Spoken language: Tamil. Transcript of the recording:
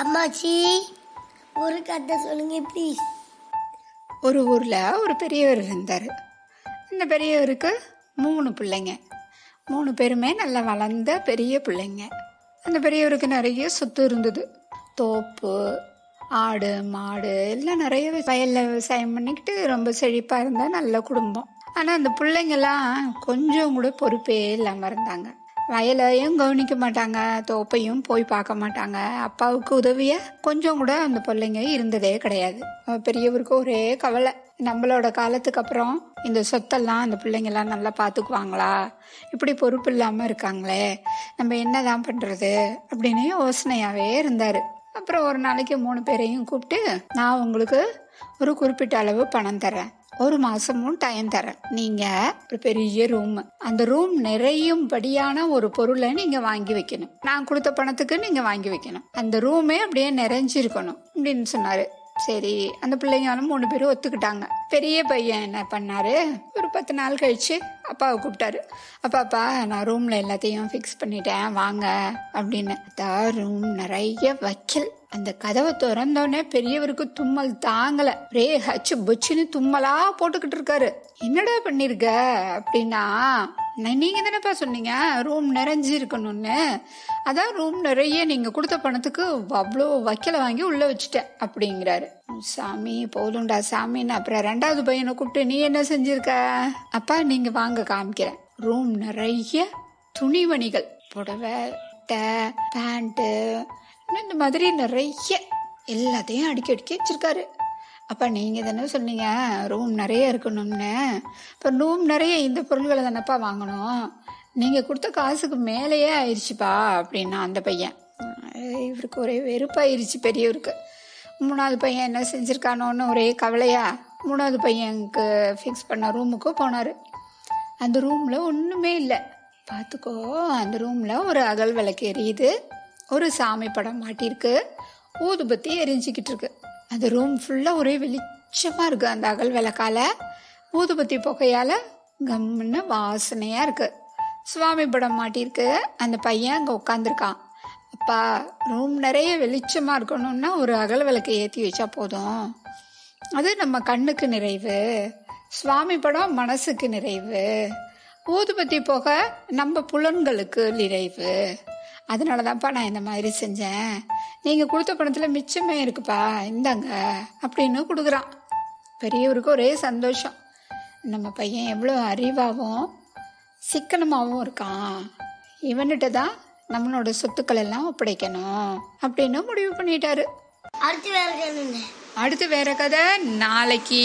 அம்மாச்சி ஒரு கதை சொல்லுங்க ப்ளீஸ் ஒரு ஊரில் ஒரு பெரியவர் இருந்தார். அந்த பெரியவருக்கு மூணு பிள்ளைங்க. மூணு பேருமே நல்லா வளர்ந்த பெரிய பிள்ளைங்க. அந்த பெரியவருக்கு நிறைய சொத்து இருந்தது. தோப்பு ஆடு மாடு எல்லாம் நிறைய வயலில் விவசாயம் பண்ணிக்கிட்டு ரொம்ப செழிப்பாக இருந்தால் நல்ல குடும்பம். ஆனால் அந்த பிள்ளைங்கள்லாம் கொஞ்சம் கூட பொறுப்பே இல்லாமல் இருந்தாங்க. வயலையும் கவனிக்க மாட்டாங்க தோப்பையும் போய் பார்க்க மாட்டாங்க. அப்பாவுக்கு உதவிய கொஞ்சம் கூட அந்த பிள்ளைங்க இருந்ததே கிடையாது. பெரியவருக்கு ஒரே கவலை. நம்மளோட காலத்துக்கு அப்புறம் இந்த சொத்தெல்லாம் அந்த பிள்ளைங்கெல்லாம் நல்லா பார்த்துக்குவாங்களா? இப்படி பொறுப்பு இல்லாமல் இருக்காங்களே நம்ம என்னதான் பண்ணுறது அப்படின்னு யோசனையாகவே இருந்தார். அப்புறம் ஒரு நாளைக்கு மூணு பேரையும் கூப்பிட்டு நான் உங்களுக்கு ஒரு குறிப்பிட்ட அளவு பணம் தரேன். ஒரு மாசமும் டைம் தரேன். நீங்க ஒரு பெரிய ரூம் அந்த ரூம் நிறையும்படியான ஒரு பொருளை நீங்க வாங்கி வைக்கணும். நான் கொடுத்த பணத்துக்கு நீங்க வாங்கி வைக்கணும். அந்த ரூமே அப்படியே நிறைஞ்சிருக்கணும் அப்படின்னு சொன்னாரு. சரி அந்த பிள்ளைங்களும் மூணு பேரும் ஒத்துக்கிட்டாங்க. பெரிய பையன் என்ன பண்ணாரு? ஒரு பத்து நாள் கழிச்சு அப்பாவை கூப்பிட்டாரு. அப்பாப்பா நான் ரூம்ல எல்லாத்தையும் ஃபிக்ஸ் பண்ணிட்டேன் வாங்க அப்படின்னு. ரூம் நிறைய வைக்கல். அந்த கதவை திறந்தோடனே பெரியவருக்கு தும்மல் தாங்கல. ஒரே ஹச்சு புச்சுன்னு தும்மலா போட்டுக்கிட்டு இருக்காரு. என்னடா பண்ணிருக்க? அப்படின்னா நீங்கள் தானேப்பா சொன்னீங்க? ரூம் நிறைஞ்சு இருக்கணும்னு அதான் ரூம் நிறைய நீங்கள் கொடுத்த பணத்துக்கு அவ்வளோ வைக்கல வாங்கி உள்ளே வச்சுட்டேன் அப்படிங்கிறாரு. சாமி போதும்டா சாமின்னு. அப்புறம் ரெண்டாவது பையனை கூப்பிட்டு நீ என்ன செஞ்சிருக்க? அப்பா நீங்கள் வாங்க காமிக்கிறேன். ரூம் நிறைய துணிமணிகள் புடவை பேண்ட்டு இந்த மாதிரி நிறைய எல்லாத்தையும் அடுக்கி அடுக்கி வச்சிருக்காரு. அப்பா நீங்கள் தானே சொன்னீங்க ரூம் நிறைய இருக்கணும்னு. இப்போ ரூம் நிறைய இந்த பொருள்களை தானேப்பா வாங்கணும். நீங்கள் கொடுத்த காசுக்கு மேலேயே ஆயிடுச்சுப்பா அப்படின்னா அந்த பையன். இவருக்கு ஒரே வெறுப்பாயிருச்சு பெரியவருக்கு. மூணாவது பையன் என்ன செஞ்சுருக்கானோன்னு ஒரே கவலையா? மூணாவது பையனுக்கு ஃபிக்ஸ் பண்ண ரூமுக்கு போனார். அந்த ரூமில் ஒன்றுமே இல்லை. பார்த்துக்கோ அந்த ரூமில் ஒரு அகல் விளக்கு எரியுது ஒரு சாமி படம் மாட்டியிருக்கு ஊதுபத்தி எரிஞ்சிக்கிட்டு இருக்கு. அந்த ரூம் ஃபுல்லாக ஒரே வெளிச்சமாக இருக்குது அந்த அகல் விளக்கால் ஊதுபத்தி புகையால் கம்முன்னு வாசனையாக இருக்குது சுவாமி படம் மாட்டியிருக்கு. அந்த பையன் அங்கே உட்காந்துருக்கான் அப்பா ரூம் நிறைய வெளிச்சமாக இருக்கணும்னா ஒரு அகல் விளக்கு ஏற்றி வச்சா போதும். அது நம்ம கண்ணுக்கு நிறைவு. சுவாமி படம் மனசுக்கு நிறைவு. ஊதுபத்தி போக நம்ம புலன்களுக்கு நிறைவு. அதனால தான்ப்பா நான் இந்த மாதிரி செஞ்சேன். நீங்கள் கொடுத்த பணத்தில் மிச்சமே இருக்குப்பா இந்தாங்க அப்படின்னு கொடுக்குறான். பெரியவருக்கு ஒரே சந்தோஷம். நம்ம பையன் எவ்வளோ அறிவாகவும் சிக்கனமாகவும் இருக்கான். இவன்கிட்ட தான் நம்மளோட சொத்துக்கள் எல்லாம் ஒப்படைக்கணும் அப்படின்னு முடிவு பண்ணிட்டாரு. அடுத்து வேற கேளுங்க அடுத்து வேற கதை நாளைக்கு.